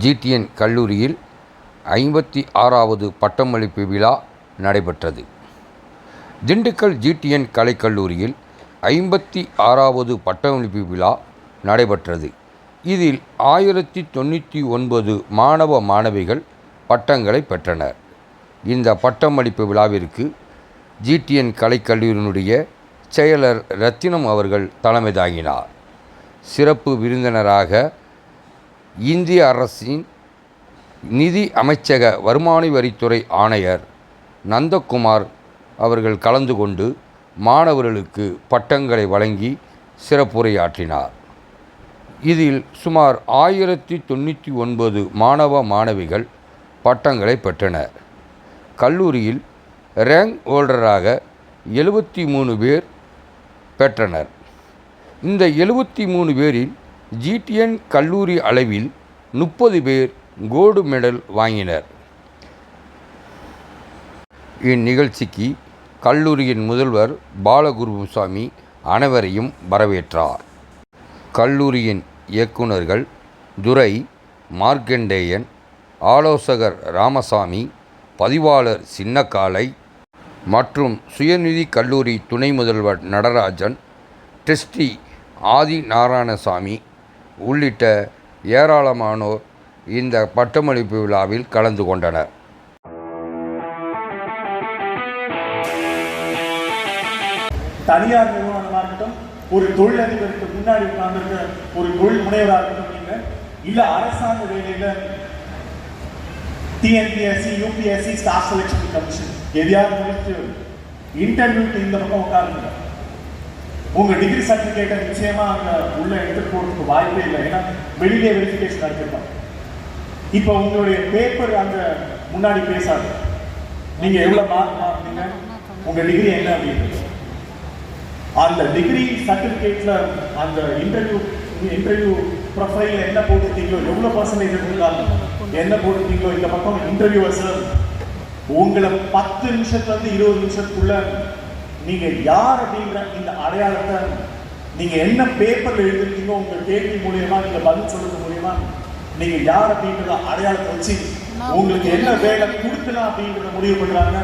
GTN கல்லூரியில் ஐம்பத்தி ஆறாவது பட்டமளிப்பு விழா நடைபெற்றது. திண்டுக்கல் ஜிடிஎன் கலைக்கல்லூரியில் ஐம்பத்தி ஆறாவது பட்டமளிப்பு விழா நடைபெற்றது. இதில் ஆயிரத்தி தொண்ணூற்றி ஒன்பது மாணவ மாணவிகள் பட்டங்களை பெற்றனர். இந்த பட்டமளிப்பு விழாவிற்கு ஜிடிஎன் கலைக்கல்லூரியினுடைய செயலர் ரத்தினம் அவர்கள் தலைமை தாங்கினார். சிறப்பு விருந்தினராக இந்திய அரசின் நிதி அமைச்சக வருமான வரித்துறை ஆணையர் நந்தகுமார் அவர்கள் கலந்து கொண்டு மாணவர்களுக்கு பட்டங்களை வழங்கி சிறப்புரையாற்றினார். இதில் சுமார் ஆயிரத்தி தொண்ணூற்றி ஒன்பது மாணவ மாணவிகள் பட்டங்களை பெற்றனர். கல்லூரியில் ரேங்க் ஹோல்டராக எழுபத்தி மூணு பேர் பெற்றனர். இந்த எழுபத்தி மூணு பேரில் ஜிடிஎன் கல்லூரி அளவில் முப்பது பேர் கோல்டு மெடல் வாங்கினர். இந்நிகழ்ச்சிக்கு கல்லூரியின் முதல்வர் பாலகுருசாமி அனைவரையும் வரவேற்றார். கல்லூரியின் இயக்குனர்கள் துரை மார்க்கண்டேயன் ஆலோசகர் ராமசாமி பதிவாளர் சின்னக்காலை மற்றும் சுயநிதி கல்லூரி துணை முதல்வர் நடராஜன் டெஸ்டி ஆதி நாராயணசாமி உள்ளிட்ட ஏராளமானோர் இந்த பட்டமளிப்பு விழாவில் கலந்து கொண்டனர். தனியார் நிறுவனமாக இருக்கட்டும் ஒரு தொழிலதிபருக்கு முன்னாடி உட்கார்ந்துருக்க ஒரு தொழில் முனைவராக இருக்கட்டும் நீங்க இல்ல அரசாங்க வேலையில TNPSC UPSC staff selection commission எதையாவது முடித்து இன்டர்வியூக்கு இந்த பக்கம் உட்காருங்க. உங்க டிகிரி சர்டிபிகேட்டை நிச்சயமா அங்க உள்ள எடுத்துட்டு போறதுக்கு வாய்ப்பே இல்லை. ஏன்னா வெளியே வெரிஃபிகேஷன் நடத்திருப்பாங்க இப்போ உங்களுடைய பேப்பர் அங்க முன்னாடி பேசாது. நீங்க எவ்வளவு மார்க் வாங்குனீங்க உங்க டிகிரி என்ன அப்படின்னு அந்த டிகிரி சர்டிபிகேட்ல அந்த இன்டர்வியூ இன்டர்வியூ ப்ரொஃபைல என்ன போட்டுருக்கீங்களோ எவ்வளவு பர்சன்டேஜ் எடுத்திருக்காங்க என்ன போட்டுருக்கீங்களோ இந்த பக்கம் இன்டர்வியூவர்ஸ் உங்களை பத்து நிமிஷத்துல இருந்து இருபது நிமிஷத்துக்குள்ள நீங்க யார் அப்படிங்கிற இந்த அடையாளத்தை நீங்க என்ன பேப்பர்ல எழுதிருக்கீங்களோ உங்க கேள்வி மூலியமா நீங்க பதில் சொல்றது மூலியமா நீங்க யார் அப்படிங்கிற அடையாளத்தை வச்சு உங்களுக்கு என்ன வேலை கொடுக்கலாம் அப்படிங்கிறத முடிவு பண்றாங்க.